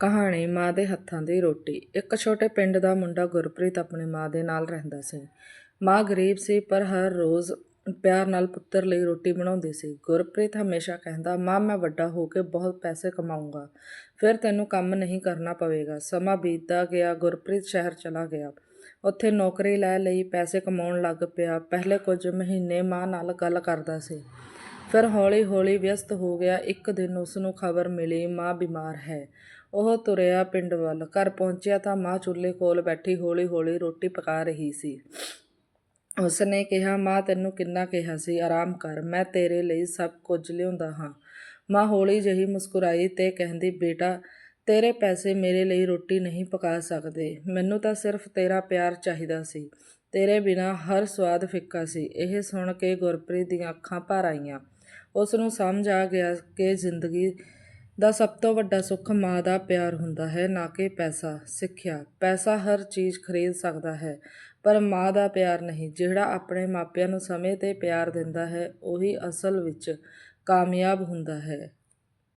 ਕਹਾਣੀ ਮਾਂ ਦੇ ਹੱਥਾਂ ਦੀ ਰੋਟੀ। ਇੱਕ ਛੋਟੇ ਪਿੰਡ ਦਾ ਮੁੰਡਾ ਗੁਰਪ੍ਰੀਤ ਆਪਣੀ ਮਾਂ ਦੇ ਨਾਲ ਰਹਿੰਦਾ ਸੀ। ਮਾਂ ਗਰੀਬ ਸੀ, ਪਰ ਹਰ ਰੋਜ਼ ਪਿਆਰ ਨਾਲ ਪੁੱਤਰ ਲਈ ਰੋਟੀ ਬਣਾਉਂਦੀ ਸੀ। ਗੁਰਪ੍ਰੀਤ ਹਮੇਸ਼ਾ ਕਹਿੰਦਾ, ਮਾਂ, ਮੈਂ ਵੱਡਾ ਹੋ ਕੇ ਬਹੁਤ ਪੈਸੇ ਕਮਾਊਂਗਾ। ਫਿਰ ਤੈਨੂੰ ਕੰਮ ਨਹੀਂ ਕਰਨਾ ਪਵੇਗਾ। ਸਮਾਂ ਬੀਤਦਾ ਗਿਆ, ਗੁਰਪ੍ਰੀਤ ਸ਼ਹਿਰ ਚਲਾ ਗਿਆ। ਉੱਥੇ ਨੌਕਰੀ ਲੈ ਲਈ, ਪੈਸੇ ਕਮਾਉਣ ਲੱਗ ਪਿਆ। ਪਹਿਲੇ ਕੁਝ ਮਹੀਨੇ ਮਾਂ ਨਾਲ ਗੱਲ ਕਰਦਾ ਸੀ। ਫਿਰ ਹੌਲੀ-ਹੌਲੀ ਵਿਅਸਤ ਹੋ ਗਿਆ। ਇੱਕ ਦਿਨ ਉਸਨੂੰ ਖਬਰ ਮਿਲੀ, ਮਾਂ ਬਿਮਾਰ ਹੈ। ਉਹ ਤੁਰਿਆ ਪਿੰਡ ਵੱਲ। ਘਰ ਪਹੁੰਚਿਆ ਤਾਂ ਮਾਂ ਚੁੱਲ੍ਹੇ ਕੋਲ ਬੈਠੀ ਹੌਲੀ-ਹੌਲੀ ਰੋਟੀ ਪਕਾ ਰਹੀ ਸੀ। ਉਸਨੇ ਕਿਹਾ, ਮਾਂ, ਤੈਨੂੰ ਕਿੰਨਾ ਕਿਹਾ ਸੀ? ਆਰਾਮ ਕਰ, ਮੈਂ ਤੇਰੇ ਲਈ ਸਭ ਕੁਝ ਲਿਆਉਂਦਾ ਹਾਂ। ਮਾਂ ਹੌਲੀ ਜਿਹੀ ਮੁਸਕਰਾਈ ਤੇ ਕਹਿੰਦੀ, ਬੇਟਾ, ਤੇਰੇ ਪੈਸੇ ਮੇਰੇ ਲਈ ਰੋਟੀ ਨਹੀਂ ਪਕਾ ਸਕਦੇ। ਮੈਨੂੰ ਤਾਂ ਸਿਰਫ ਤੇਰਾ ਪਿਆਰ ਚਾਹੀਦਾ ਸੀ। ਤੇਰੇ ਬਿਨਾ ਹਰ ਸਵਾਦ ਫਿੱਕਾ ਸੀ। ਇਹ ਸੁਣ ਕੇ ਗੁਰਪ੍ਰੀਤ ਦੀਆਂ ਅੱਖਾਂ ਭਰ ਆਈਆਂ। ਉਸ ਨੂੰ ਸਮਝ ਆ ਗਿਆ ਕਿ ਜ਼ਿੰਦਗੀ ਦਾ ਸਭ ਤੋਂ ਵੱਡਾ ਸੁੱਖ ਮਾਂ ਦਾ ਪਿਆਰ ਹੁੰਦਾ ਹੈ, ਨਾ ਕਿ ਪੈਸਾ, ਸਿੱਖਿਆ। ਪੈਸਾ ਹਰ ਚੀਜ਼ ਖਰੀਦ ਸਕਦਾ ਹੈ, ਪਰ ਮਾਂ ਦਾ ਪਿਆਰ ਨਹੀਂ। ਜਿਹੜਾ ਆਪਣੇ ਮਾਪਿਆਂ ਨੂੰ ਸਮੇਂ ਤੇ ਪਿਆਰ ਦਿੰਦਾ ਹੈ, ਉਹੀ ਅਸਲ ਵਿੱਚ ਕਾਮਯਾਬ ਹੁੰਦਾ ਹੈ।